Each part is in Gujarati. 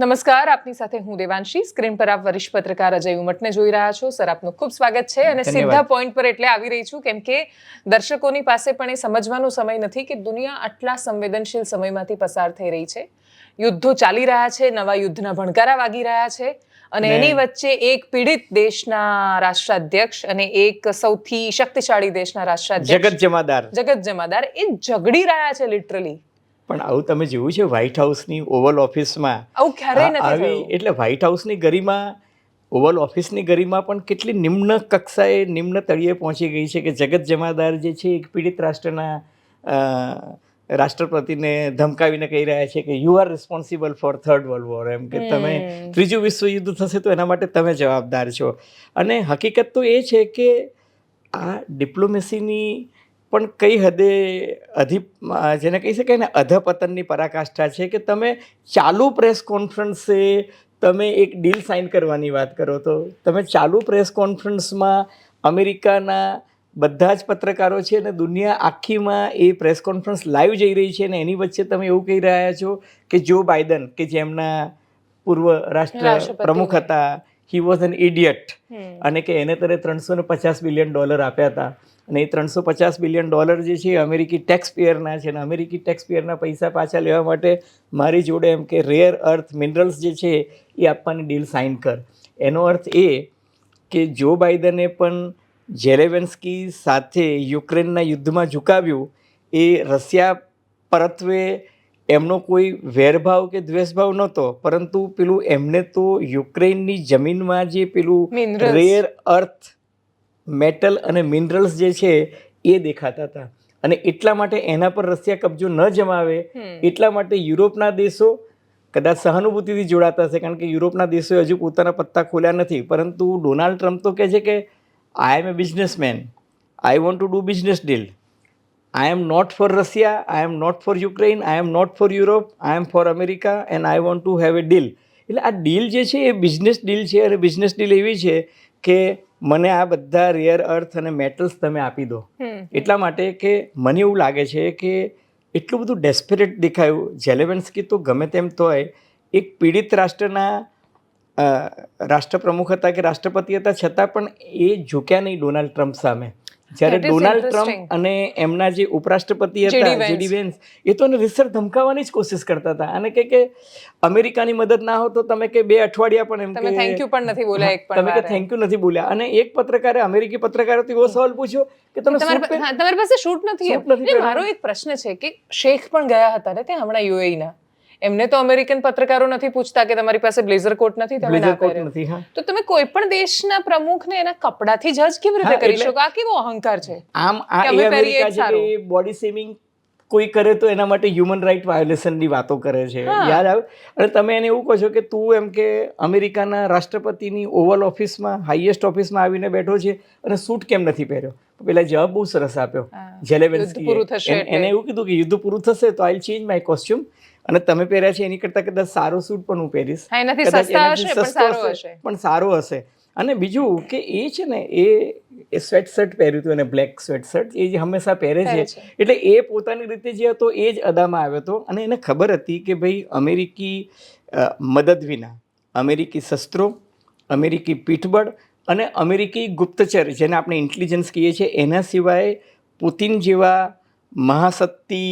નમસ્કાર આપની સાથે હું દેવાંશી. સ્ક્રીન પર આપ વરિષ્ઠ પત્રકાર અજય ઉમટને જોઈ રહ્યા છો. સર આપનું ખૂબ સ્વાગત છે અને સીધા પોઈન્ટ પર એટલે આવી રહી છું કેમ કે દર્શકોની પાસે પણ એ સમજવાનો સમય નથી કે દુનિયા આટલા સંવેદનશીલ સમયમાંથી પસાર થઈ રહી છે. યુદ્ધો ચાલી રહ્યા છે નવા યુદ્ધના ભણકારા વાગી રહ્યા છે અને એની વચ્ચે એક પીડિત દેશના રાષ્ટ્રાધ્યક્ષ અને એક સૌથી શક્તિશાળી દેશના રાષ્ટ્રાધ્યક્ષ જગત જમાદાર. જગત જમાદાર એ ઝઘડી રહ્યા છે લિટરલી પણ આવું તમે જોયું છે વ્હાઇટ હાઉસની ઓવલ ઓફિસમાં આવું એટલે વ્હાઇટ હાઉસની ગરિમા ઓવલ ઓફિસની ગરિમા પણ કેટલી નિમ્ન કક્ષાએ નિમ્ન તળિયે પહોંચી ગઈ છે કે જગત જમાદાર જે છે એક પીડિત રાષ્ટ્રના રાષ્ટ્રપતિને ધમકાવીને કહી રહ્યા છે કે you are responsible for third world war એમ કે તમે ત્રીજું વિશ્વયુદ્ધ થશે તો એના માટે તમે જવાબદાર છો. અને હકીકત તો એ છે કે આ ડિપ્લોમેસીની પણ કઈ હદે અધિ જેને કહી શકાય ને અધપતનની પરાકાષ્ઠા છે કે તમે ચાલુ પ્રેસ કોન્ફરન્સે તમે એક ડીલ સાઇન કરવાની વાત કરો તો? તમે ચાલુ પ્રેસ કોન્ફરન્સમાં અમેરિકાના બધા જ પત્રકારો છે અને દુનિયા આખીમાં એ પ્રેસ કોન્ફરન્સ લાઈવ જઈ રહી છે અને એની વચ્ચે તમે એવું કહી રહ્યા છો કે જો બાઇડન કે જેમના પૂર્વ રાષ્ટ્ર પ્રમુખ હતા હી વોઝ એન ઇડિયટ અને કે એને તરે ત્રણસો ને પચાસ બિલિયન ડોલર આપ્યા હતા. અને એ ત્રણસો પચાસ બિલિયન ડોલર જે છે એ અમેરિકી ટેક્સ પેયરના છે. અને અમેરિકી ટેક્સ પેયરના પૈસા પાછા લેવા માટે મારી જોડે એમ કે રેર અર્થ મિનરલ્સ જે છે એ આપવાની ડીલ સાઇન કર. એનો અર્થ એ કે જો બાઇડને પણ જેલેવેન્સ્કી સાથે યુક્રેનના યુદ્ધમાં ઝુકાવ્યું એ રશિયા પરત્વે એમનો કોઈ વેરભાવ કે દ્વેષભાવ નહોતો પરંતુ પેલું એમને તો યુક્રેનની જમીનમાં જે પેલું રેર અર્થ મેટલ અને મિનરલ્સ જે છે એ દેખાતા હતા. અને એટલા માટે એના પર રશિયા કબજો ન જમાવે એટલા માટે યુરોપના દેશો કદાચ સહાનુભૂતિથી જોડાતા હશે કારણ કે યુરોપના દેશોએ હજુ પોતાના પત્તા ખોલ્યા નથી. પરંતુ ડોનાલ્ડ ટ્રમ્પ તો કહે છે કે I am a businessman I want to do business deal I am not for Russia I am not for Ukraine, I am not for Europe, I am for America and I want to have a deal એટલે આ ડીલ જે છે એ બિઝનેસ ડીલ છે અને બિઝનેસ ડીલ એવી છે કે મને આ બધા રેર અર્થ અને મેટલ્સ તમે આપી દો. એટલા માટે કે મને એવું લાગે છે કે એટલું બધું ડેસ્પરેટ દેખાયું. જેલેવેન્સ્કી તો ગમે તેમ તોય એક પીડિત રાષ્ટ્રના રાષ્ટ્રપ્રમુખ હતા કે રાષ્ટ્રપતિ હતા છતાં પણ એ ઝૂક્યા નહીં ડોનાલ્ડ ટ્રમ્પ સામે. જ્યારે ડોનાલ્ડ ટ્રમ્પ અને એમના જે ઉપરાષ્ટ્રપતિ હતા જેડી વેન્સ એ તો રીતસર ધમકાવવાની જ કોશિશ કરતા હતા. અને કે કે અમેરિકાની મદદ ના હો તો તમે કે બે અઠવાડિયા પણ એમ તમે થેન્ક યુ પણ નથી બોલ્યા એક પણ તમે કે થેન્ક યુ નથી બોલ્યા. અને એક પત્રકારે અમેરિકી પત્રકારથી એવો સવાલ પૂછ્યો કે તમે તમારી પાસે શૂટ નથી. મારો એક પ્રશ્ન છે કે શેખ પણ ગયા હતા ને ત્યાં હમણાં યુએઈના ના? એમને તો અમેરિકન પત્રકારો નથી પૂછતા કે તમારી પાસે બ્લેઝર કોટ નથી તમે ના કોટ નથી હા. તો તમે કોઈ પણ દેશના પ્રમુખને એના કપડાથી જજ કેવી રીતે કરી શકો? આ કેવો અહંકાર છે? આમ આ અમેરિકા જ બોડી શેમિંગ કોઈ કરે તો એના માટે હ્યુમન રાઇટ વાયોલેશનની વાતો કરે છે. યાદ આવે? અને તમે એને એવું કહો છો કે તું એમ કે અમેરિકાના રાષ્ટ્રપતિની ઓવલ ઓફિસમાં હાઈએસ્ટ ઓફિસમાં આવીને બેઠો છે અને સૂટ કેમ નથી પહેર્યો? પેલા જવાબ બહુ સરસ આપ્યો. થશે એને- એવું કીધું કે યુદ્ધ પૂરું થશે તો આઈ ચેન્જ માય કોસ્ચ્યુમ અને તમે પહેર્યા છે એની કરતાં કદાચ સારો સૂટ પણ હું પહેરીશ એનાથી સસ્તા હશે, પણ સારો હશે. પણ સારો હશે અને બીજું કે એ છે ને એ સ્વેટ શર્ટ પહેર્યું હતું અને બ્લેક સ્વેટ શર્ટ એ જે હંમેશા પહેરે છે. એટલે એ પોતાની રીતે જે હતો એ જ અદામાં આવ્યો હતો અને એને ખબર હતી કે ભાઈ અમેરિકી મદદ વિના અમેરિકી શસ્ત્રો અમેરિકી પીઠબળ અને અમેરિકી ગુપ્તચર જેને આપણે ઇન્ટેલિજન્સ કહીએ છીએ એના સિવાય પુતિન જેવા મહાશક્તિ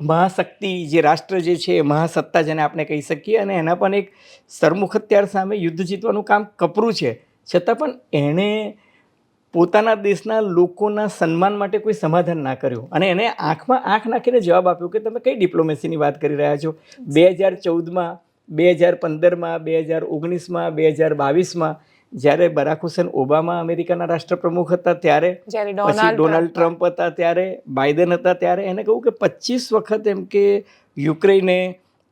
મહાશક્તિ જે રાષ્ટ્ર જે છે, મહાસત્તા જેને આપણે કહી શકીએ અને એના પણ એક સરમુખ અત્યાર સામે યુદ્ધ જીતવાનું કામ કપરું છે. છતાં પણ એણે પોતાના દેશના લોકોના સન્માન માટે કોઈ સમાધાન ના કર્યું અને એને આંખમાં આંખ નાખીને જવાબ આપ્યો કે તમે કઈ ડિપ્લોમેસીની વાત કરી રહ્યા છો? બે હજાર ચૌદમાં, બે હજાર પંદરમાં, બે હજાર ઓગણીસમાં, બે હજાર બાવીસમાં જ્યારે બરાક હુસેન ઓબામા અમેરિકાના રાષ્ટ્રપ્રમુખ હતા ત્યારે પછી ડોનાલ્ડ ટ્રમ્પ હતા. ત્યારે બાઇડન હતા ત્યારે એને કહ્યું કે પચીસ વખત એમ કે યુક્રેને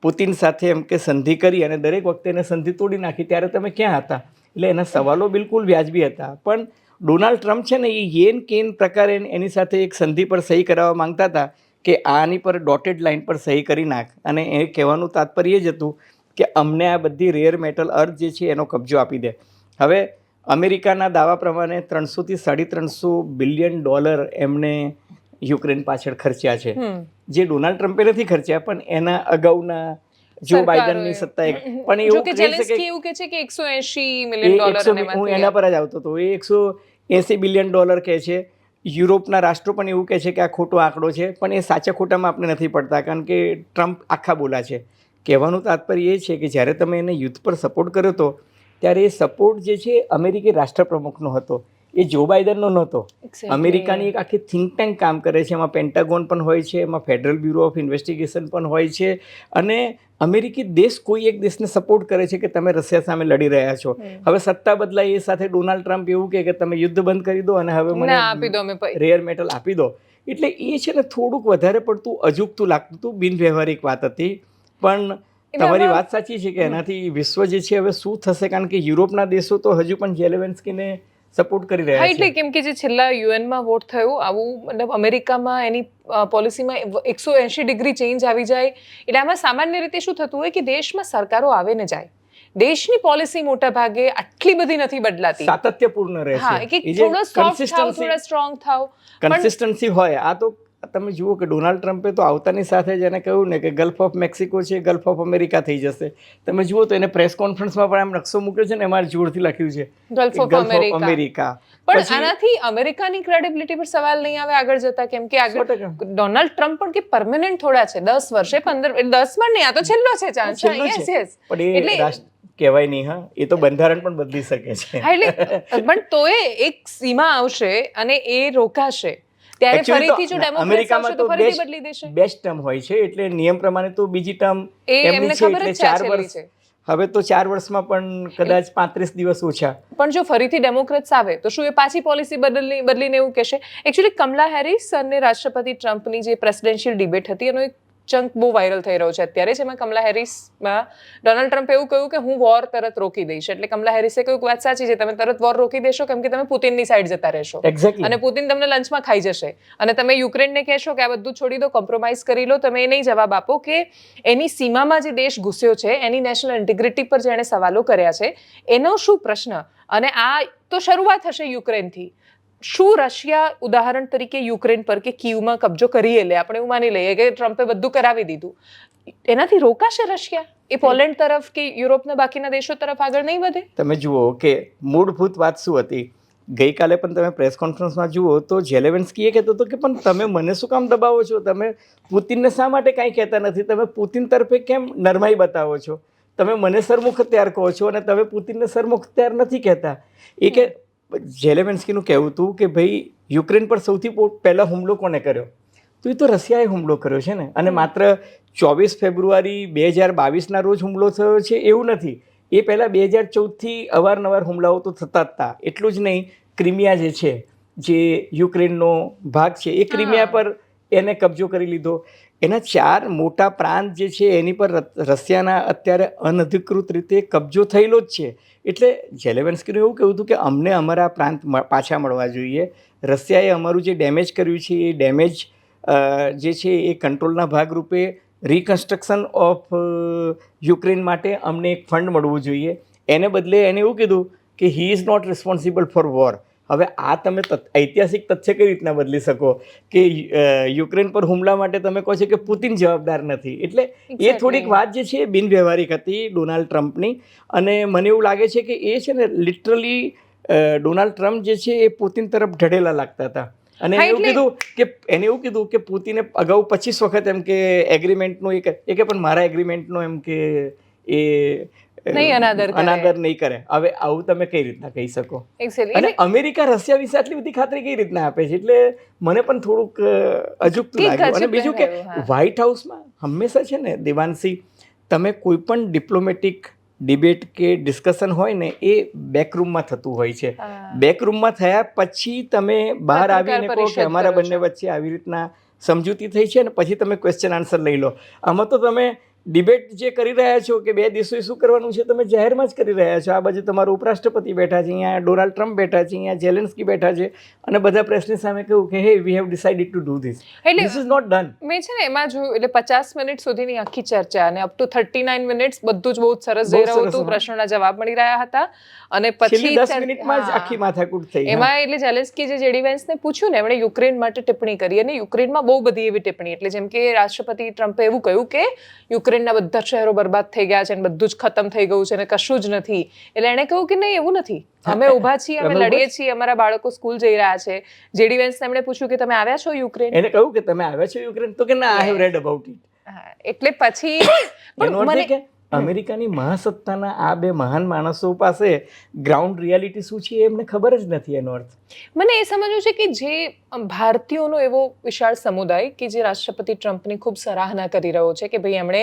પુતિન સાથે એમ કે સંધિ કરી અને દરેક વખતે એને સંધિ તોડી નાખી. ત્યારે તમે ક્યાં હતા? એટલે એના સવાલો બિલકુલ વ્યાજબી હતા. પણ ડોનાલ્ડ ટ્રમ્પ છે ને એ યેન કેન પ્રકારે એની સાથે એક સંધિ પર સહી કરાવવા માંગતા હતા કે આની પર ડોટેડ લાઇન પર સહી કરી નાખ. અને એ કહેવાનું તાત્પર્ય જ હતું કે અમને આ બધી રેર મેટલ અર્થ જે છે એનો કબજો આપી દે. હવે અમેરિકાના દાવા પ્રમાણે ત્રણસોથી સાડી ત્રણસો બિલિયન ડોલર એમને યુક્રેન પાછળ ખર્ચ્યા છે. જે ડોનાલ્ડ ટ્રમ્પે નથી ખર્ચ્યા પણ એના અગાઉના જો. બાઇડનની સત્તા એક. પણ એવું કે ઝેલેન્સ્કી એવું કહે છે કે એકસો એંશી એ મિલિયન ડોલર હું એના પર જ આવતો હતો. એ એકસો એંસી બિલિયન ડોલર કહે છે. યુરોપના રાષ્ટ્રો પણ એવું કહે છે કે આ ખોટો આંકડો છે પણ એ સાચા ખોટામાં આપણે નથી પડતા કારણ કે ટ્રમ્પ આખા બોલા છે. કહેવાનું તાત્પર્ય એ છે કે જ્યારે તમે એને યુદ્ધ પર સપોર્ટ કર્યો હતો ત્યારે એ સપોર્ટ જે છે અમેરિકી રાષ્ટ્રપ્રમુખનો હતો. એ જો બાઇડનનો નહોતો. અમેરિકાની એક આખી થિંક ટેન્ક કામ કરે છે. એમાં પેન્ટાગોન પણ હોય છે એમાં ફેડરલ બ્યુરો ઓફ ઇન્વેસ્ટિગેશન પણ હોય છે. અને અમેરિકી દેશ કોઈ એક દેશને સપોર્ટ કરે છે કે તમે રશિયા સામે લડી રહ્યા છો. હવે સત્તા બદલાય એ સાથે ડોનાલ્ડ ટ્રમ્પ એવું કહે કે તમે યુદ્ધ બંધ કરી દો અને હવે મને આપી દો રેર મેટલ આપી દો. એટલે એ છે ને થોડુંક વધારે પડતું અજુગતું લાગતું હતું બિનવ્યવહારિક વાત હતી. પણ તમારી વાત સાચી છે કે એનાથી વિશ્વ જે છે હવે શું થશે? કારણ કે યુરોપના દેશો તો હજુ પણ જેલેવેન્સ્કીને સપોર્ટ કરી રહ્યા છે. એટલે કેમ કે જે છેલ્લા યુએનમાં વોટ થયું આવું મતલબ અમેરિકામાં એની પોલિસીમાં એકસો એંશી ડિગ્રી ચેન્જ આવી જાય. એટલે આમાં સામાન્ય રીતે શું થતું હોય કે દેશમાં સરકારો આવે ને જાય. દેશની પોલિસી મોટા ભાગે આટલી બધી નથી બદલાતી. સાતત્યપૂર્ણ રહે હા કે થોડો સોફ્ટ થાવ થોડા સ્ટ્રોંગ થાવ. કન્સિસ્ટન્સી હોય આ તો તમે જુઓ કે ડોનાલ્ડ ટ્રમ્પે તો આવતાની સાથે જ એને કહ્યું ને કે ગલ્ફ ઓફ મેક્સિકો છે ગલ્ફ ઓફ અમેરિકા થઈ જશે. તમે જુઓ તો એને પ્રેસ કોન્ફરન્સમાં પણ આમ નકશો મૂક્યો છે ને એમાં જોરથી લખ્યું છે ગલ્ફ ઓફ અમેરિકા. પણ આનાથી અમેરિકાની ક્રેડિબિલિટી પર સવાલ નહીં આવે આગળ જતા કેમ કે આગળ. ડોનાલ્ડ ટ્રમ્પ પણ કે પરમેનન્ટ થોડા છે દસ વર્ષે પંદર દસમાં નહીં આ તો છેલ્લો છે ચાન્સ યસ. યસ એટલે કહેવાય નહીં હા. એ તો બંધારણ પણ બદલી શકે છે. એટલે પણ તોય એક સીમા આવશે અને એ રોકાશે. ત્યારે ફરીથી જો ડેમોક્રેટ્સ આવશે તો ફરીથી બદલી દેશે. બેસ્ટ ટર્મ હોય છે એટલે નિયમ પ્રમાણે તો બીજી ટર્મ એમને છે એટલે ચાર વર્ષ. છે. હવે તો ચાર વર્ષમાં પણ કદાચ પાંત્રીસ દિવસ ઓછા. પણ જો ફરીથી ડેમોક્રેટ્સ આવે તો શું એ પાછી પોલિસી બદલી બદલીને એવું કહેશે? એકચ્યુઅલી કમલા હેરિસ અને રાષ્ટ્રપતિ ટ્રમ્પની જે પ્રેસિડેન્શિયલ ડિબેટ હતી એનો એક ચંક બહુ વાયરલ થઈ રહ્યો છે અત્યારે જેમાં કમલા હેરિસમાં ડોનાલ્ડ ટ્રમ્પ એવું કહ્યું કે હું વોર તરત રોકી દઈશ. એટલે કમલા હેરિસે કહ્યું વાત સાચી છે તમે તરત વોર રોકી દેશો કેમ કે તમે પુતિનની સાઈડ જતા રહેશો. અને પુતિન તમને લંચમાં ખાઈ જશે. અને તમે યુક્રેનને કહેશો કે આ બધું છોડી દો કોમ્પ્રોમાઇઝ કરી લો તમે એ નહીં જવાબ આપો કે એની સીમામાં જે દેશ ઘૂસ્યો છે એની નેશનલ ઇન્ટિગ્રિટી પર જેણે સવાલો કર્યા છે એનો શું પ્રશ્ન? અને આ તો શરૂઆત હશે યુક્રેનથી. શું રશિયા ઉદાહરણ તરીકે યુક્રેન પર કે કીવમાં કબજો કરી લે? આપણે એવું માની લઈએ કે ટ્રમ્પે બધું કરાવી દીધું. એનાથી રોકાશે રશિયા? એ પોલેન્ડ તરફ કે યુરોપના બાકીના દેશો તરફ આગળ નહીં વધે? તમે જુઓ કે મૂળભૂત વાત શું હતી? ગઈકાલે પણ તમે પ્રેસ કોન્ફરન્સમાં જુઓ તો જેલેવેન્સ્કી એ કહેતો હતો કે, પણ તમે મને શું કામ દબાવો છો? તમે પુતિનને શા માટે કાંઈ કહેતા નથી? તમે પુતિન તરફે કેમ નરમાઈ બતાવો છો? તમે મને સરમુખ ત્યાર કહો છો અને તમે પુતિનને સરમુખ ત્યાર નથી કહેતા? એ કે જેલેવેન્સ્કીનું કહેવું હતું કે ભાઈ યુક્રેન પર સૌથી પહેલાં હુમલો કોને કર્યો? તો એ તો રશિયાએ હુમલો કર્યો છે ને. અને માત્ર ચોવીસ ફેબ્રુઆરી બે હજાર બાવીસના રોજ હુમલો થયો છે એવું નથી. એ પહેલાં બે હજાર ચૌદથી અવારનવાર હુમલાઓ તો થતા જ હતા એટલું જ નહીં ક્રિમિયા જે છે જે યુક્રેનનો ભાગ છે એ ક્રિમિયા પર એને કબજો કરી લીધો. એના ચાર મોટા પ્રાંત જે છે, એની પર રશિયાના અત્યારે અનધિકૃત રીતે કબજો થયેલો જ છે. એટલે જેલેવેન્સ્કીનું એવું કહેવું હતું કે, અમને અમારા પ્રાંત પાછા મળવા જોઈએ. રશિયાએ અમારું જે ડેમેજ કર્યું છે, એ ડેમેજ જે છે, એ કંટ્રોલના ભાગરૂપે રિકન્સ્ટ્રક્શન ઓફ યુક્રેન માટે અમને એક ફંડ મળવું જોઈએ. એને બદલે એને એવું કીધું કે, he is not responsible for war. હવે આ તમે ઐતિહાસિક તથ્ય કઈ રીતના બદલી શકો? કે યુક્રેન પર હુમલા માટે તમે કહો છો કે પુતિન જવાબદાર નથી. એટલે એ થોડીક વાત જે છે એ બિનવ્યવહારિક હતી ડોનાલ્ડ ટ્રમ્પની. અને મને એવું લાગે છે કે એ છે ને લિટરલી ડોનાલ્ડ ટ્રમ્પ જે છે એ પુતિન તરફ ઢળેલા લાગતા હતા. અને એવું કીધું કે એને એવું કીધું કે પુતિને અગાઉ પચીસ વખત એમ કે એગ્રીમેન્ટનું એક એ કે પણ મારા એગ્રીમેન્ટનો એમ કે એ નહીં અનાદર અનાદર નહીં કરે. હવે આવું તમે કઈ રીતના કહી શકો? અને અમેરિકા રશિયા વિશે આટલી બધી ખાતરી કઈ રીતના આપે છે? એટલે મને પણ થોડુંક અ, અજુગતું કંઈક લાગ્યું. અને બીજું કે વ્હાઇટ હાઉસમાં હંમેશા છે ને દેવાંશી તમે કોઈ પણ ડિપ્લોમેટિક ડિબેટ કે ડિસ્કશન હોય ને એ બેકરૂમમાં થતું હોય છે. બેકરૂમમાં થયા પછી તમે બહાર આવીને કહો કે અમારા બંને વચ્ચે આવી રીતના સમજૂતી થઈ છે ને પછી તમે ક્વેશ્ચન આન્સર લઈ લો. આમાં તો તમે ડિબેટ જે કરી રહ્યા છો કે બે દેશોએ શું કરવાનું છે તમે જાહેરમાં જ કરી રહ્યા છો. આ બાજુ તમારા ઉપરાષ્ટ્રપતિ બેઠા છે અહીંયા ડોનાલ્ડ ટ્રમ્પ બેઠા છે અહીંયા જેલેન્સ્કી બેઠા છે અને બધા પ્રેસની સામે કહ્યું કે hey we have decided to do this એટલે- ધીસ ઇઝ નોટ ડન મેં છે ને એમાં જોયું એટલે પચાસ મિનિટ સુધીની આખી ચર્ચા અને up to thirty nine minutes બધું જ બહુ જ સરસ જઈ રહ્યું હતું પ્રશ્નોના જવાબ મળી રહ્યા હતા. અને પછી દસ મિનિટમાં જ આખી માથાકૂટ થઈ એમાં એટલે જેલેન્સ્કી જે જેડી વેન્સને પૂછ્યું ને એમણે યુક્રેન માટે ટિપ્પણી કરી. અને યુક્રેનમાં બહુ બધી એવી ટિપ્પણી. એટલે જેમ કે રાષ્ટ્રપતિ ટ્રમ્પે એવું કહ્યું કે યુક્રેન યુક્રેનના બધા શહેરો બરબાદ થઈ ગયા છે અને બધું જ ખતમ થઈ ગયું છે અને કશું જ નથી. એટલે એણે કહ્યું કે નહીં એવું નથી. અમે ઊભા છીએ અમે લડીએ છીએ અમારા બાળકો સ્કૂલ જઈ રહ્યા છે. જેડી વેન્સ એમણે પૂછ્યું કે તમે આવ્યા છો યુક્રેન? એને કહ્યું કે તમે આવ્યા છો યુક્રેન? તો કે ના I have read about it એટલે પછી પણ મને અમેરિકાની મહાસત્તાના આ બે મહાન માણસો પાસે ગ્રાઉન્ડ રિયાલિટી શું છે એમને ખબર જ નથી એનો અર્થ. મને એ સમજવું છે કે જે ભારતીયોનો એવો વિશાળ સમુદાય કે જે રાષ્ટ્રપતિ ટ્રમ્પની ખૂબ સરાહના કરી રહ્યો છે કે ભાઈ એમણે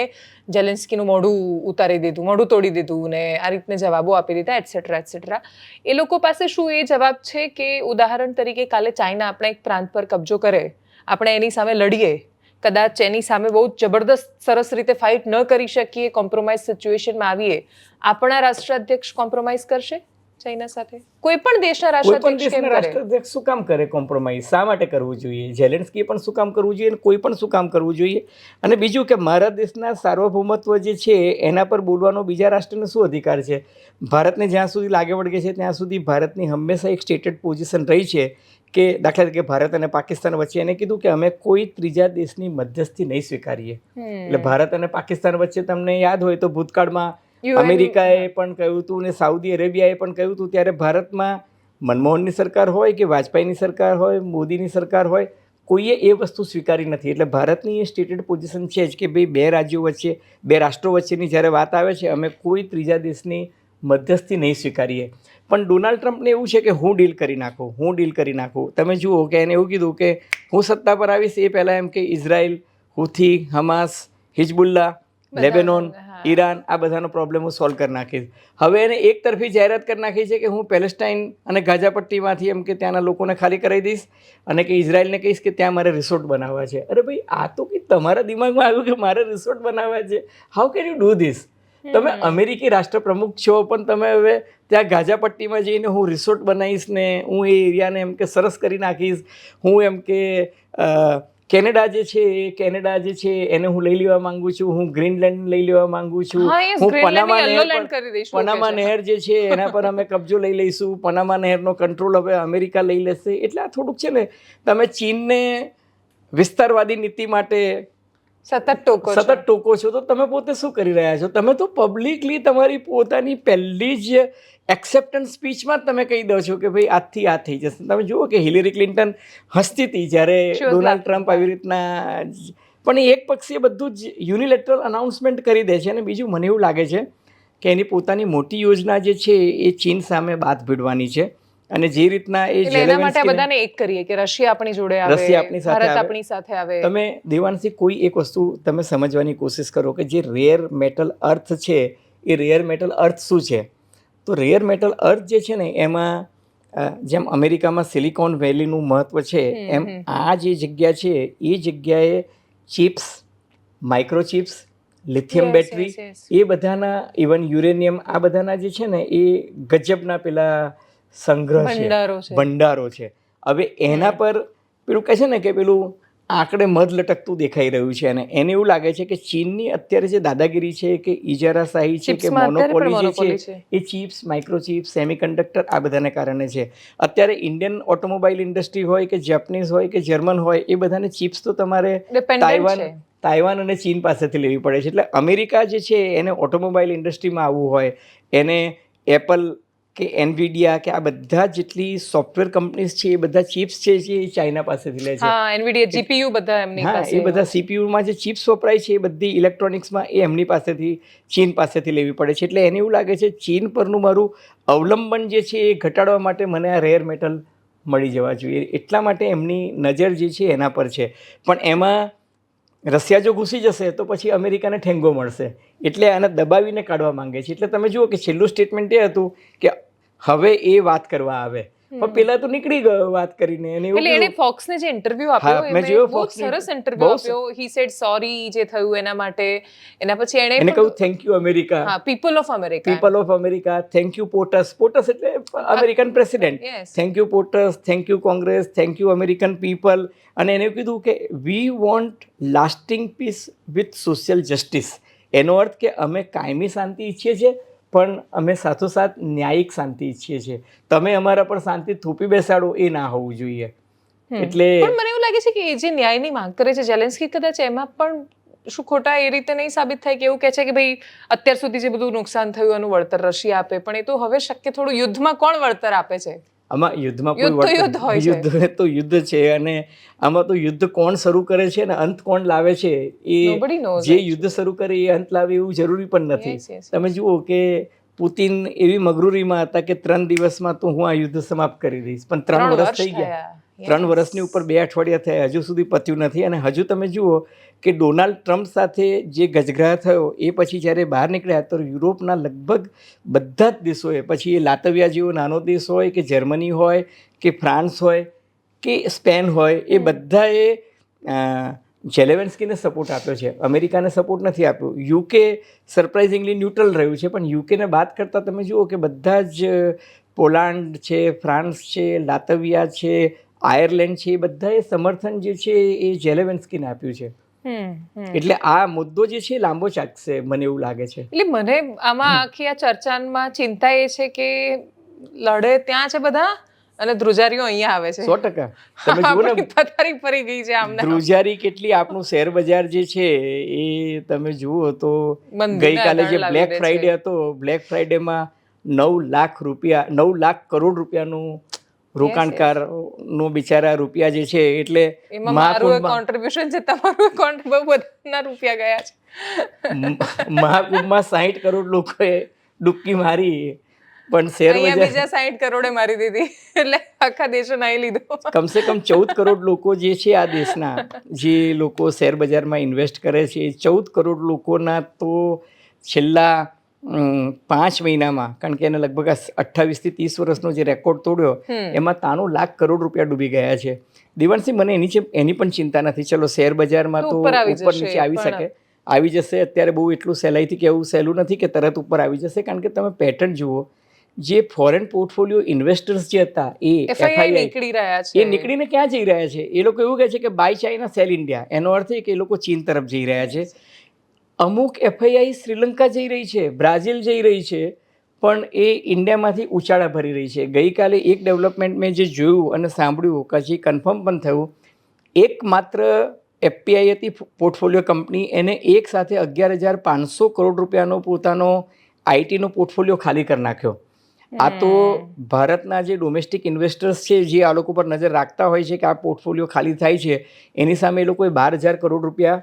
જેલેન્સ્કીનું મોઢું ઉતારી દીધું મોઢું તોડી દીધું ને આ રીતને જવાબો આપી દીધા એટસેટ્રા એટસેટ્રા એ લોકો પાસે શું એ જવાબ છે કે ઉદાહરણ તરીકે કાલે ચાઇના આપણા એક પ્રાંત પર કબજો કરે આપણે એની સામે લડીએ કદાચ એની સામે બહુ જબરદસ્ત, સરસ રીતે ફાઇટ ન કરી શકીએ કોમ્પ્રોમાઇઝ સિચ્યુએશનમાં આવીએ, આપણા રાષ્ટ્રાધ્યક્ષ કોમ્પ્રોમાઇઝ કરશે? ચાઇના સાથે? કોઈ પણ દેશના રાષ્ટ્રાધ્યક્ષ કેમ રાષ્ટ્રાધ્યક્ષ શું કામ કરે કોમ્પ્રોમાઇઝ શા માટે કરવું જોઈએ? ઝેલેન્સ્કી પણ શું કામ કરવું જોઈએ? અને કોઈ પણ શું કામ કરવું જોઈએ? અને બીજું કે મારા દેશના સાર્વભૌમત્વ જે છે એના પર બોલવાનો બીજા રાષ્ટ્રને શું અધિકાર છે? ભારતને જ્યાં સુધી લાગે વળગે છે ત્યાં સુધી ભારતની હંમેશા એક સ્ટેટેડ પોઝિશન રહી છે કે દાખલા તરીકે ભારત અને પાકિસ્તાન વચ્ચે. એને કીધું કે અમે કોઈ ત્રીજા દેશની મધ્યસ્થી નહીં સ્વીકારીએ. એટલે ભારત અને પાકિસ્તાન વચ્ચે તમને યાદ હોય તો ભૂતકાળમાં અમેરિકાએ પણ કહ્યું હતું ને સાઉદી અરેબિયાએ પણ કહ્યું હતું ત્યારે ભારતમાં મનમોહનની સરકાર હોય કે વાજપેયીની સરકાર હોય મોદીની સરકાર હોય કોઈએ એ વસ્તુ સ્વીકારી નથી. એટલે ભારતની એ સ્ટેટેડ પોઝિશન છે જ કે ભાઈ બે રાજ્યો વચ્ચે બે રાષ્ટ્રો વચ્ચેની જ્યારે વાત આવે છે અમે કોઈ ત્રીજા દેશની મધ્યસ્થી નહીં સ્વીકારીએ. પણ ડોનાલ્ડ ટ્રમ્પને એવું છે કે હું ડીલ કરી નાખું હું ડીલ કરી નાખું. તમે જુઓ કે એને એવું કીધું કે હું સત્તા પર આવીશ એ પહેલાં એમ કે Israel Houthi Hamas Hezbollah Lebanon. Iran આ બધાનો પ્રોબ્લેમ હું સોલ્વ કરી નાખીશ. હવે એને એક તરફી જાહેરાત કરી નાખી છે કે હું પેલેસ્ટાઇન અને ગાઝા પટ્ટીમાંથી એમ કે ત્યાંના લોકોને ખાલી કરાવી દઈશ અને કે ઇઝરાયલને કહીશ કે ત્યાં મારે રિસોર્ટ બનાવવા છે. અરે ભાઈ આ તો કંઈ તમારા દિમાગમાં આવ્યું કે મારે રિસોર્ટ બનાવવા છે? How can you do this તમે અમેરિકી રાષ્ટ્રપ્રમુખ છો પણ તમે હવે ત્યાં ગાઝા પટ્ટીમાં જઈને હું રિસોર્ટ બનાવીશ ને હું એ એરિયાને એમ કે સરસ કરી નાખીશ. હું એમ કે કેનેડા જે છે કેનેડા જે છે એને હું લઈ લેવા માંગુ છું. હું ગ્રીનલેન્ડ લઈ લેવા માંગુ છું. હું પનામા નહેર પનામા નહેર જે છે એના પર અમે કબજો લઈ લઈશું. પનામા નહેરનો કંટ્રોલ હવે અમેરિકા લઈ લેશે. એટલે આ થોડુંક છે ને તમે ચીનને વિસ્તારવાદી નીતિ માટે સતત ટોકો સતત ટોકો છો તો તમે પોતે શું કરી રહ્યા છો? તમે તો પબ્લિકલી તમારી પોતાની પહેલી જ એક્સેપ્ટન્સ સ્પીચમાં તમે કહી દો છો કે ભાઈ આજથી આ થઈ જશે. તમે જુઓ કે હિલેરી ક્લિન્ટન હસતી હતી જ્યારે ડોનાલ્ડ ટ્રમ્પ આવી રીતના પણ એ એક પક્ષીય બધું જ યુનિલેટરલ અનાઉન્સમેન્ટ કરી દે છે અને બીજું મને એવું લાગે છે કે એની પોતાની મોટી યોજના જે છે એ ચીન સામે બાદ ભીડવાની છે અને જે રીતના એ એના માટે બધાને એક કરીએ કે રશિયા આપણી જોડે આવે રશિયા આપણી સાથે આવે. આપણી સાથે આવે. તમે દેવાંશી કોઈ એક વસ્તુ તમે સમજવાની કોશિશ કરો કે જે રેર મેટલ અર્થ છે એ રેર મેટલ અર્થ શું છે? તો રેર મેટલ અર્થ જે છે ને એમાં જેમ અમેરિકામાં સિલિકોન વેલીનું મહત્વ છે એમ આ જે જગ્યા છે એ જગ્યાએ ચિપ્સ માઇક્રોચિપ્સ લિથિયમ બેટરી. એ બધાના ઇવન યુરેનિયમ આ બધાના જે છે ને એ ગજબના પેલા સંગ્રહ છે ભંડારો છે. હવે એના પર પેલું કહે છે ને કે પેલું આંકડે મધ લટકતું દેખાઈ રહ્યું છે અને એને એવું લાગે છે કે ચીનની અત્યારે જે દાદાગીરી છે કે ઇજારાશાહી છે કે મોનોપોલી જે છે. એ ચિપ્સ માઇક્રોચિપ્સ સેમિકન્ડક્ટર આ બધાને કારણે છે. અત્યારે ઇન્ડિયન ઓટોમોબાઈલ ઇન્ડસ્ટ્રી હોય કે જેપનીઝ હોય કે જર્મન હોય એ બધાને ચિપ્સ તો તમારે તાઇવાન તાઇવાન અને ચીન પાસેથી લેવી પડે છે. એટલે અમેરિકા જે છે એને ઓટોમોબાઈલ ઇન્ડસ્ટ્રીમાં આવવું હોય એને એપલ કે એનવીડિયા કે આ બધા જેટલી સોફ્ટવેર કંપનીઝ છે એ બધા ચિપ્સ છે જે એ ચાઇના પાસેથી લે છે. હા એનવીડિયા જીપીયુ બધા એમની પાસે એ બધા સીપીયુમાં જે ચિપ્સ વપરાય છે એ બધી ઇલેક્ટ્રોનિક્સમાં એ એમની પાસેથી ચીન પાસેથી લેવી પડે છે. એટલે એને એવું લાગે છે ચીન પરનું મારું અવલંબન જે છે એ ઘટાડવા માટે મને આ રેર મેટલ મળી જવા જોઈએ. એટલા માટે એમની નજર જે છે એના પર છે. પણ એમાં રશિયા જો ઘૂસી જશે તો પછી અમેરિકાને ઠેંગો મળશે. એટલે આને દબાવીને કાઢવા માંગે છે. એટલે તમે જુઓ કે છેલ્લું સ્ટેટમેન્ટ એ હતું કે હવે એ વાત કરવા આવે. પણ પેલા તો નીકળી ગયો વાત કરીને એવું એટલે એને ફોક્સને જે ઇન્ટરવ્યુ આપ્યો મેં જોયો. સરસ ઇન્ટરવ્યુ આપ્યો. હી સેડ સોરી જે થયું એના માટે. એના પછી એણે એને કહ્યું થેન્ક યુ અમેરિકા હા people of America people of America thank you POTUS POTUS એટલે American president thank you POTUS thank you Congress thank you American people અને એને કીધું કે we want lasting peace with social justice એનો અર્થ કે અમે કાયમી શાંતિ ઈચ્છીએ છીએ પણ અમે સાથોસાથ ન્યાયિક શાંતિ ઈચ્છીએ છીએ. તમે અમારા પર શાંતિ થોપી બેસાડો એ ના હોવું જોઈએ. એટલે પણ મને એવું લાગે છે કે એ જે ન્યાયની માંગ કરે છે જેલેન્સ્કી કદાચ એમાં પણ શું ખોટા એ રીતે નહીં સાબિત થાય કે એવું કહે છે કે ભાઈ અત્યાર સુધી જે બધું નુકસાન થયું એનું વળતર રશિયા આપે પણ એ તો હવે શક્ય થોડું યુદ્ધમાં કોણ વળતર આપે છે? આમાં યુદ્ધમાં કોઈ યુદ્ધ તો યુદ્ધ હોય છે. યુદ્ધ તો યુદ્ધ છે અને આમાં તો યુદ્ધ કોણ શરૂ કરે છે અને અંત કોણ લાવે છે એ જે યુદ્ધ શરૂ કરે એ અંત લાવે એવું જરૂરી પણ નથી. તમે જુઓ કે પુતિન એવી મગરૂરીમાં હતા કે ત્રણ દિવસમાં તો હું આ યુદ્ધ સમાપ્ત કરી દઈશ. પણ ત્રણ વર્ષ થઈ ગયા. ત્રણ વર્ષની ઉપર બે અઠવાડિયા થયા હજુ સુધી પત્યું નથી. અને હજુ તમે જુઓ કે ડોનાલ્ડ ટ્રમ્પ સાથે જે ગજગ્રાહ થયો એ પછી જ્યારે બહાર નીકળ્યા તો યુરોપના લગભગ બધા જ દેશોએ પછી એ લાતવિયા જેવો નાનો દેશ હોય કે જર્મની હોય કે ફ્રાન્સ હોય કે સ્પેન હોય એ બધાએ જેલેવેન્સ્કીને સપોર્ટ આપ્યો છે. અમેરિકાને સપોર્ટ નથી આપ્યો. યુકે સરપ્રાઇઝિંગલી ન્યુટ્રલ રહ્યું છે પણ યુકેને બાદ કરતાં તમે જુઓ કે બધા જ પોલાન્ડ છે ફ્રાન્સ છે લાતવિયા છે આયર્લેન્ડ છે એ બધાએ સમર્થન જે છે એ જેલેવેન્સ્કીને આપ્યું છે. એટલે આ મુદ્દો જે છે લાંબો ચાકશે મને એવું લાગે છે. એટલે મને આમાં આખી આ ચર્ચામાં ચિંતા એ છે કે લડે ત્યાં છે બધા અને ધ્રુજારીઓ અહીંયા આવે છે. સો ટકા. તમે જુઓ ને પથારી ફરી ગઈ છે આમને. ધ્રુજારી કેટલી આપણું શેર બજાર જે છે એ તમે જુઓ તો ગઈકાલે જે બ્લેક ફ્રાઈડે હતો બ્લેક ફ્રાઈડેમાં નવ લાખ રૂપિયા નવ લાખ કરોડ રૂપિયાનું રોકાણકારનો બિચારા રૂપિયા જે છે એટલે મારું કોન્ટ્રીબ્યુશન છે તમારું કોન્ટ બહુ બધાના રૂપિયા ગયા છે. મહાકુંભમાં સાહીઠ કરોડ લોકોએ ડૂબકી મારી પણ શેર બજાર બીજા સાહીઠ કરોડે મારી દીધી એટલે આખા દેશે નાઈ લીધો. કમસે કમ ચૌદ કરોડ લોકો જે છે આ દેશના જે લોકો શેર બજારમાં ઇન્વેસ્ટ કરે છે ચૌદ કરોડ લોકોના તો છેલ્લા પાંચ મહિનામાં કારણ કે એને લગભગ અઠ્ઠાવીસથી ત્રીસ વર્ષનો જે રેકોર્ડ તોડ્યો એમાં તાનું લાખ કરોડ રૂપિયા ડૂબી ગયા છે. દિવાનસિંહ મને એની છે એની પણ ચિંતા નથી. ચલો શેર બજારમાં તો ઉપર નીચે આવી શકે. આવી જશે અત્યારે બહુ એટલું સહેલાઈથી કે એવું સહેલું નથી કે તરત ઉપર આવી જશે કારણ કે તમે પેટર્ન જુઓ. જે ફોરેન પોર્ટફોલિયો ઇન્વેસ્ટર્સ જે હતા એ નીકળી રહ્યા છે. એ નીકળીને ક્યાં જઈ રહ્યા છે? એ લોકો એવું કહે છે કે બાય ચાઇના સેલ ઇન્ડિયા એનો અર્થ એ કે એ લોકો ચીન તરફ જઈ રહ્યા છે. અમુક એફઆઈઆઈ શ્રીલંકા જઈ રહી છે બ્રાઝિલ જઈ રહી છે પણ એ ઇન્ડિયામાંથી ઉછાળા ભરી રહી છે. ગઈકાલે એક ડેવલપમેન્ટ મેં જે જોયું અને સાંભળ્યું પછી કન્ફર્મ પણ થયું એકમાત્ર એફપીઆઈ હતી પોર્ટફોલિયો કંપની એને એક સાથે અગિયાર હજાર પાંચસો કરોડ રૂપિયાનો પોતાનો આઈટીનો પોર્ટફોલિયો ખાલી કરી નાખ્યો. આ તો ભારતના જે ડોમેસ્ટિક ઇન્વેસ્ટર્સ છે જે આ લોકો પર નજર રાખતા હોય છે કે આ પોર્ટફોલિયો ખાલી થાય છે એની સામે એ લોકોએ બાર હજાર કરોડ રૂપિયા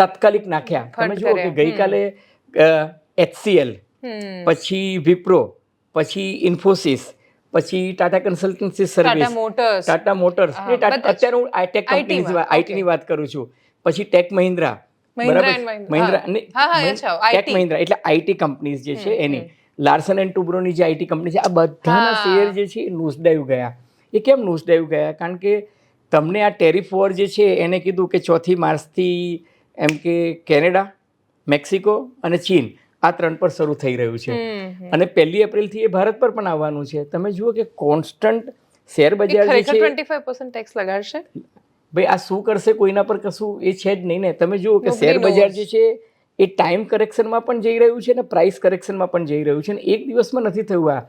તાત્કાલિક નાખ્યા. તમે જુઓ કે ગઈકાલે એચસીએલ પછી વિપ્રો પછી ઇન્ફોસિસ પછી Tata consultancy service Tata motors. અત્યારે હું ટેક કંપનીની આઈટીની વાત કરું છું. પછી ટેક મહિન્દ્રા બરાબર? મહિન્દ્રા. ટેક મહિન્દ્રા એટલે આઈટી કંપનીઝ જે છે એની. લાર્સન એન્ડ ટુબ્રોની જે આઈટી કંપની છે આ બધાના શેર જે છે એ નુસડાયું ગયા. એ કેમ નુસડાયું ગયા? કારણ કે તમને આ ટેરિફ વોર જે છે એને કીધું કે ચોથી માર્ચથી એમ કે કેનેડા મેક્સિકો અને ચીન આ ત્રણ પર શરૂ થઈ રહ્યું છે. અને પહેલી એપ્રિલથી એ ભારત પર પણ આવવાનું છે. તમે જુઓ કે કોન્સ્ટન્ટ શેર બજાર જે છે ટેક્સ લગાડશે? ભાઈ આ શું કરશે કોઈના પર કશું એ છે જ નહીં ને. તમે જુઓ કે શેર બજાર જે છે એ ટાઈમ કરેક્શનમાં પણ જઈ રહ્યું છે અને પ્રાઇસ કરેક્શનમાં પણ જઈ રહ્યું છે અને એક દિવસમાં નથી થયું આ.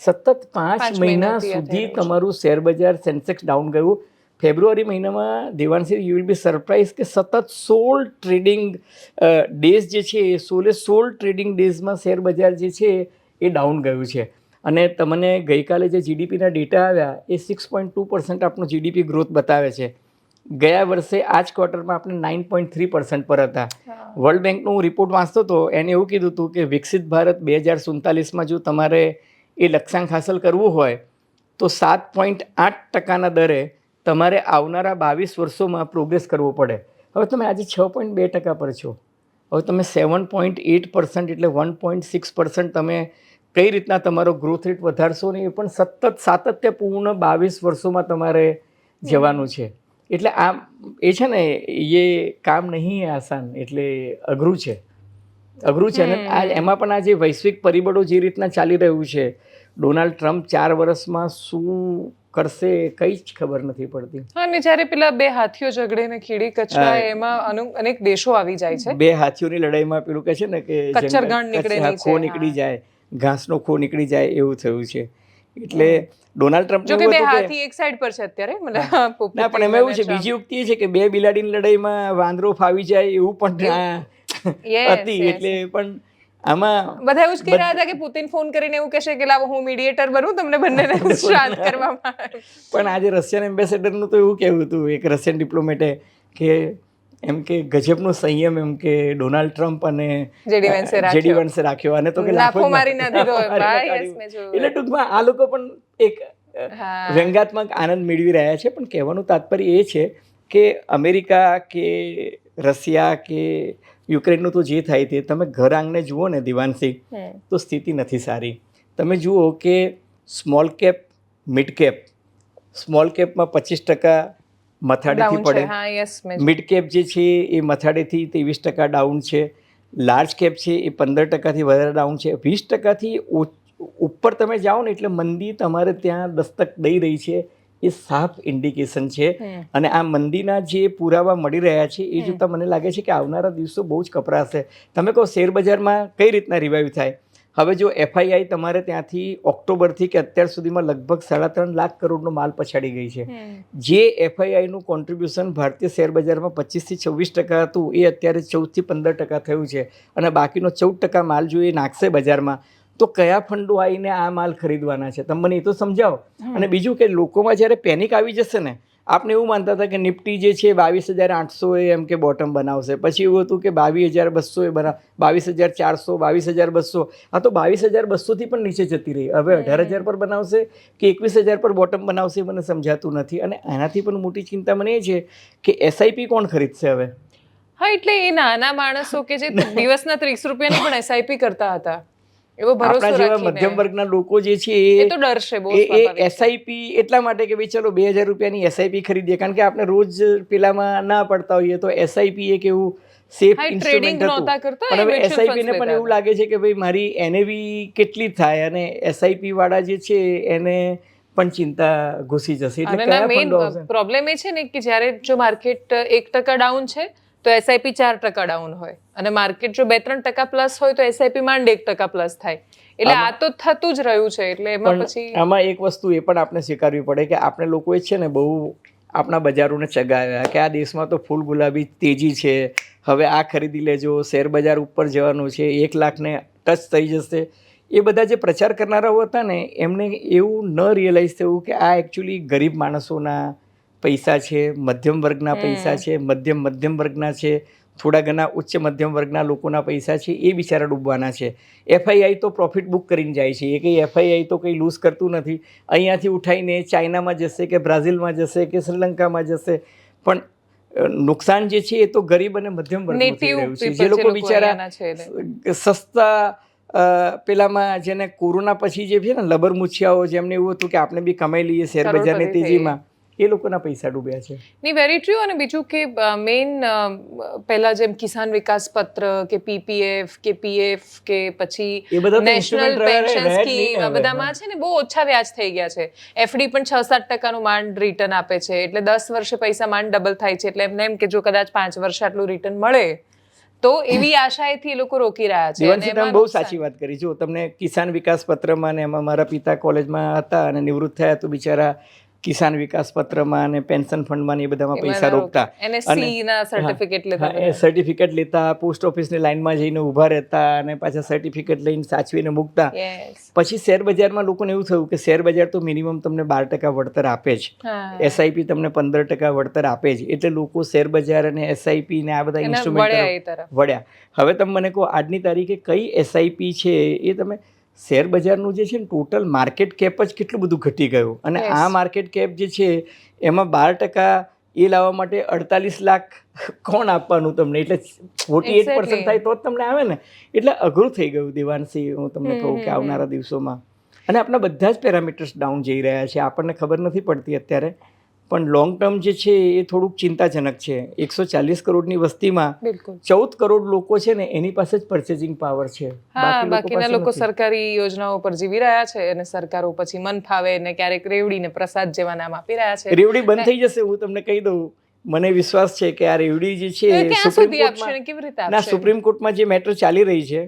સતત પાંચ મહિના સુધી તમારું શેર બજાર સેન્સેક્સ ડાઉન ગયું. ફેબ્રુઆરી મહિનામાં Devanshi you will be surprise કે સતત સોલ ટ્રેડિંગ ડેઝ જે છે એ સોલે સોલ ટ્રેડિંગ ડેઝમાં શેર બજાર જે છે એ ડાઉન ગયું છે. અને તમને ગઈકાલે જે જીડીપીના ડેટા આવ્યા એ સિક્સ પોઈન્ટ ટુ પર્સન્ટ આપણું જીડીપી ગ્રોથ બતાવે છે. ગયા વર્ષે આ જ ક્વાર્ટરમાં આપણે નાઇન પોઈન્ટ થ્રી પર્સન્ટ પર હતા. વર્લ્ડ બેંકનું હું રિપોર્ટ વાંચતો હતો એને એવું કીધું હતું કે વિકસિત ભારત બે હજાર સુડતાલીસમાં જો તમારે એ લક્ષ્યાંક હાંસલ કરવું હોય તો સાત પોઈન્ટ આઠ ટકાના દરે તમારે આવનારા બાવીસ વર્ષોમાં પ્રોગ્રેસ કરવો પડે. હવે તમે આજે છ પોઈન્ટ બે ટકા પર છો. હવે તમે સેવન પોઈન્ટ એટ પર્સન્ટ એટલે વન પોઈન્ટ સિક્સ પર્સન્ટ તમે કઈ રીતના તમારો ગ્રોથ રેટ વધારશો ને એ પણ સતત સાતત્યપૂર્ણ બાવીસ વર્ષોમાં તમારે જવાનું છે. એટલે આ એ છે ને એ કામ નહીં આસાન એટલે અઘરું છે. અઘરું છે અને આ એમાં પણ આ જે વૈશ્વિક પરિબળો જે રીતના ચાલી રહ્યું છે ડોનાલ્ડ ટ્રમ્પ ચાર વર્ષમાં શું કરશે કઈ જ ખબર નથી પડતી. અને જ્યારે પેલા બે હાથીઓ ઝઘડે ને ખીડી કચરા એમાં અનેક દેશો આવી જાય છે. બે હાથીઓની લડાઈમાં પેલું કહે છે ને કે કચ્છર નીકળે ખો નીકળી જાય ઘાસનો ખો નીકળી જાય એવું થયું છે. એટલે ડોનાલ્ડ ટ્રમ્પ જો કે બે હાથી એક સાઈડ પર છે અત્યારે મતલબ ના પણ એમાં એવું છે બીજી ઉક્તિ એ છે કે બે બિલાડીની લડાઈમાં વાંદરો ફાવી જાય એવું પણ હતી એટલે પણ આમાં બધા એવું જ કહી રહ્યા હતા કે પુતિન ફોન કરીને એવું કહેશે કે લાવો હું મીડિયેટર બનું તમને બંનેને શાંત કરવામાં પણ આજે રશિયન એમ્બેસેડરનું તો એવું કહેવું હતું એક રશિયન ડિપ્લોમેટે કે એમ કે ગજબનો સંયમ એમ કે ડોનાલ્ડ ટ્રમ્પ અને. જેડી વેન્સે રાખ્યો અને તો કે લાફો મારી ના દીધો. એટલે ટૂંકમાં આ લોકો પણ એક વ્યંગાત્મક આનંદ મેળવી રહ્યા છે પણ કહેવાનું તાત્પર્ય એ છે કે અમેરિકા કે રશિયા કે યુક્રેનનું તો જે થાય તે તમે ઘર આંગણે જુઓ ને દિવાનસિંહ તો સ્થિતિ નથી સારી. તમે જુઓ કે small cap mid cap small કેપમાં પચીસ ટકા મથાડેથી પડે. મિડ કેપ જે છે એ મથાડેથી ત્રેવીસ ટકા ડાઉન છે. લાર્જ કેપ છે એ પંદર ટકાથી વધારે ડાઉન છે. વીસ ટકાથી ઉપર તમે જાઓ ને એટલે મંદી તમારે ત્યાં દસ્તક દઈ રહી છે. એ સાફ ઇન્ડિકેશન છે. અને આ મંદીના જે પુરાવા મળી રહ્યા છે એ જોતા મને લાગે છે કે આવનારા દિવસો બહુ જ કપરાશે. તમે કહો શેરબજારમાં કઈ રીતના રિવાઇવ થાય? હવે જો એફઆઈઆઈ તમારે ત્યાંથી ઓક્ટોબરથી કે અત્યાર સુધીમાં લગભગ સાડા ત્રણ લાખ કરોડનો માલ પછાડી ગઈ છે. જે એફઆઈઆઈનું કોન્ટ્રીબ્યુશન ભારતીય શેરબજારમાં પચીસથી છવ્વીસ ટકા હતું એ અત્યારે ચૌદથી પંદર ટકા થયું છે. અને બાકીનો ચૌદ ટકા માલ જો એ નાખશે બજારમાં તો કયા ફંડો આવીને આ માલ ખરીદવાના છે? તમે મને એ તો સમજાવો. અને બીજું કે લોકોમાં જ્યારે પેનિક આવી જશે ને આપણે એવું માનતા હતા કે નિફ્ટી જે છે બાવીસ હજાર આઠસો એ એમ કે બોટમ બનાવશે. પછી એવું હતું કે બાવીસ હજાર બસો એ બનાવ બાવીસ હજાર ચારસો બાવીસ હજાર બસો. આ તો બાવીસ હજાર બસોથી પણ નીચે જતી રહી. હવે અઢાર હજાર પર બનાવશે કે એકવીસ હજાર પર બોટમ બનાવશે એ મને સમજાતું નથી. અને એનાથી પણ મોટી ચિંતા મને એ છે કે એસઆઈપી કોણ ખરીદશે હવે? હા એટલે એ નાના માણસો કે જે દિવસના ત્રીસ રૂપિયાની પણ એસઆઈપી કરતા હતા. એવો ભરોસો આપણા જેવા મધ્યમ વર્ગના લોકો જે છે એ તો ડરશે બહુ એ એસઆઈપી એટલા માટે કે ભાઈ ચલો બે હજાર રૂપિયાની એસઆઈપી ખરીદીએ કારણ કે આપણે રોજ પેલામાં ના પડતા હોઈએ તો એસઆઈપી એક એવું સેફ ઇન્સ્ટ્રુમેન્ટ હતું. પણ હવે એસઆઈપી ને પણ એવું લાગે છે કે ભાઈ મારી એનએવી કેટલી થાય અને એસઆઈપી વાળા જે છે એને પણ ચિંતા ઘૂસી જશે. એટલે મેઇન પ્રોબ્લેમ એ છે ને કે જ્યારે જો માર્કેટ એક ટકા ડાઉન છે તો એસઆઈપી ચાર ટકા ડાઉન હોય. અને માર્કેટ જો બે ત્રણ ટકા પ્લસ હોય તો એસઆઈપી માંડ એક ટકા પ્લસ થાય. એટલે આ તો થતું જ રહ્યું છે એટલે એમાં પછી આમાં એક વસ્તુ એ પણ આપણે સ્વીકારવી પડે કે આપણે લોકોએ છે ને બહુ આપણા બજારોને ચગાવ્યા કે આ દેશમાં તો ફૂલ ગુલાબી તેજી છે હવે આ ખરીદી લેજો શેર બજાર ઉપર જવાનું છે એક લાખને ટચ થઈ જશે. એ બધા જે પ્રચાર કરનારાઓ હતા ને એમને એવું ન રિયલાઇઝ થયું કે આ એકચ્યુઅલી ગરીબ માણસોના પૈસા છે મધ્યમ વર્ગના પૈસા છે મધ્યમ મધ્યમ વર્ગના છે થોડા ઘણા ઉચ્ચ મધ્યમ વર્ગના લોકોના પૈસા છે એ બિચારા ડૂબવાના છે. એફઆઈઆઈ તો પ્રોફિટ બુક કરીને જાય છે. એ કંઈ એફઆઈઆઈ તો કંઈ લૂઝ કરતું નથી. અહીંયાથી ઉઠાઈને ચાઇનામાં જશે કે બ્રાઝિલમાં જશે કે શ્રીલંકામાં જશે. પણ નુકસાન જે છે એ તો ગરીબ અને મધ્યમ વર્ગ છે. જે લોકો બિચારા સસ્તા પેલામાં જેને કોરોના પછી જે છે ને લબર મુછિયાઓ જેમને એવું હતું કે આપણે બી કમાઈ લઈએ શેર બજારની તેજીમાં. એ લોકોના પૈસા ડૂબ્યા છે. ની વેરી ટ્રુ અને બીજું કે મેઇન પહેલા જેમ કિસાન વિકાસ પત્ર કે પીપીએફ કે પીએફ કે પછી નેશનલ પેન્શન સ્કીમ બધામાં છે ને બહુ ઓછા વ્યાજ થઈ ગયા છે. એફડી પણ છ સાત ટકાનું માંડ રિટર્ન આપે છે. એટલે દસ વર્ષે પૈસા માંડ ડબલ થાય છે. એટલે એમને એમ કે જો કદાચ પાંચ વર્ષે આટલું રિટર્ન મળે તો એવી આશાએથી એ લોકો રોકી રહ્યા છે. અને તમે બહુ સાચી વાત કરી. જો તમને કિસાન વિકાસ પત્રમાં ને એમાં મારા પિતા કોલેજમાં હતા અને નિવૃત્ત થયા તો બિચારા કિસાન વિકાસ પત્રમાં અને પેન્શન ફંડમાં એ બધામાં પૈસા રોકતા. અને સર્ટિફિકેટ લેતા પોસ્ટ ઓફિસની લાઈનમાં જઈને ઊભા રહેતા અને પાછા સર્ટિફિકેટ લઈને સાચવીને મૂકતા. પછી શેર બજારમાં લોકોને એવું થયું કે શેર બજાર તો મિનિમમ તમને બાર ટકા વળતર આપે જ. એસઆઈપી તમને પંદર ટકા વળતર આપે જ. એટલે લોકો શેર બજાર અને એસઆઈપી ને આ બધા ઇન્સ્ટ્રુમેન્ટ વળ્યા હવે તમે મને કહો આજની તારીખે કઈ એસઆઈપી છે? એ તમે શેર બજારનું જે છે ને ટોટલ માર્કેટ કેપ જ કેટલું બધું ઘટી ગયું. અને આ માર્કેટ કેપ જે છે એમાં બાર ટકા એ લાવવા માટે અડતાલીસ લાખ કોણ આપવાનું તમને? એટલે ફોર્ટી એટ પર્સન્ટ થાય તો જ તમને આવે ને? એટલે અઘરું થઈ ગયું દેવાનસિંહ હું તમને કહું કે આવનારા દિવસોમાં. અને આપણા બધા જ પેરામીટર્સ ડાઉન જઈ રહ્યા છે. આપણને ખબર નથી પડતી અત્યારે પણ લોંગ ટર્મ જે છે એ થોડુંક ચિંતાજનક છે. એકસો ચાલીસ કરોડની વસ્તીમાં ચૌદ કરોડ લોકો છે ને એની પાસે જ પરચેસિંગ પાવર છે. બાકીના લોકો સરકારી યોજનાઓ પર જીવી રહ્યા છે અને સરકારો પછી મન ફાવે ને ક્યારેક રેવડી ને પ્રસાદ જેવા નામ આપી રહ્યા છે. રેવડી બંધ થઈ જશે હું તમને કહી દઉં. મને વિશ્વાસ છે કે આ રેવડી જે છે સુપ્રીમ સુપ્રીમ કોર્ટમાં જે મેટર ચાલી રહી છે.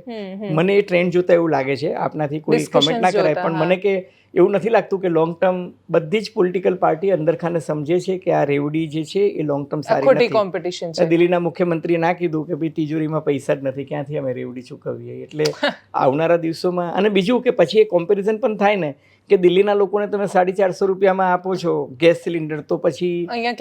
મને એ ટ્રેન્ડ જોતા એવું લાગે છે. આપનાથી કોઈ કમેન્ટ ના કરાય પણ મને કે એવું નથી લાગતું કે લોંગ ટર્મ બધી જ પોલિટિકલ પાર્ટી અંદરખાને સમજે છે કે આ રેવડી જે છે એ લોંગ ટર્મ સારી ખોટી નથી. કોમ્પિટિશન છે. દિલ્હીના મુખ્યમંત્રીએ ના કીધું કે ભાઈ તિજોરીમાં પૈસા જ નથી ક્યાંથી અમે રેવડી ચૂકવીએ? એટલે આવનારા દિવસોમાં અને બીજું કે પછી એ કોમ્પેરિઝન પણ થાય ને કે દિલ્હીના લોકોને તમે સાડી ચારસો રૂપિયામાં આપો છો ગેસ સિલિન્ડર તો પછી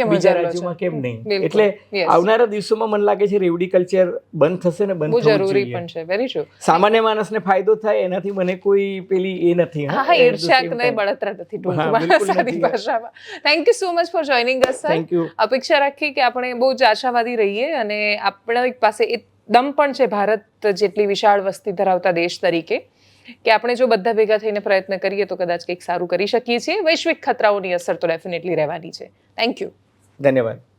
બીજા રાજ્યોમાં કેમ નહીં? એટલે આવનારા દિવસોમાં મને લાગે છે રેવડી કલ્ચર બંધ થશે ને બંધ જરૂરી પણ છે વેરી ટ્રુ સામાન્ય માણસને ફાયદો થાય એનાથી મને કોઈ પેલી એ નથી હા. ઈર્ષ્યા કે બળતરા નથી સાદી ભાષામાં. Thank you so much for joining us sir you. અપેક્ષા રાખી કે આપણે બહુ જ આશાવાદી રહીએ અને આપણા પાસે એ દમ પણ છે ભારત જેટલી વિશાળ વસ્તી ધરાવતા દેશ તરીકે. કે આપણે જો બધા ભેગા થઈને પ્રયત્ન કરીએ તો કદાચ કંઈક સારું કરી શકીએ છીએ. વૈશ્વિક ખતરાઓની અસર તો ડેફિનેટલી રહેવાની છે. થેન્ક યુ ધન્યવાદ.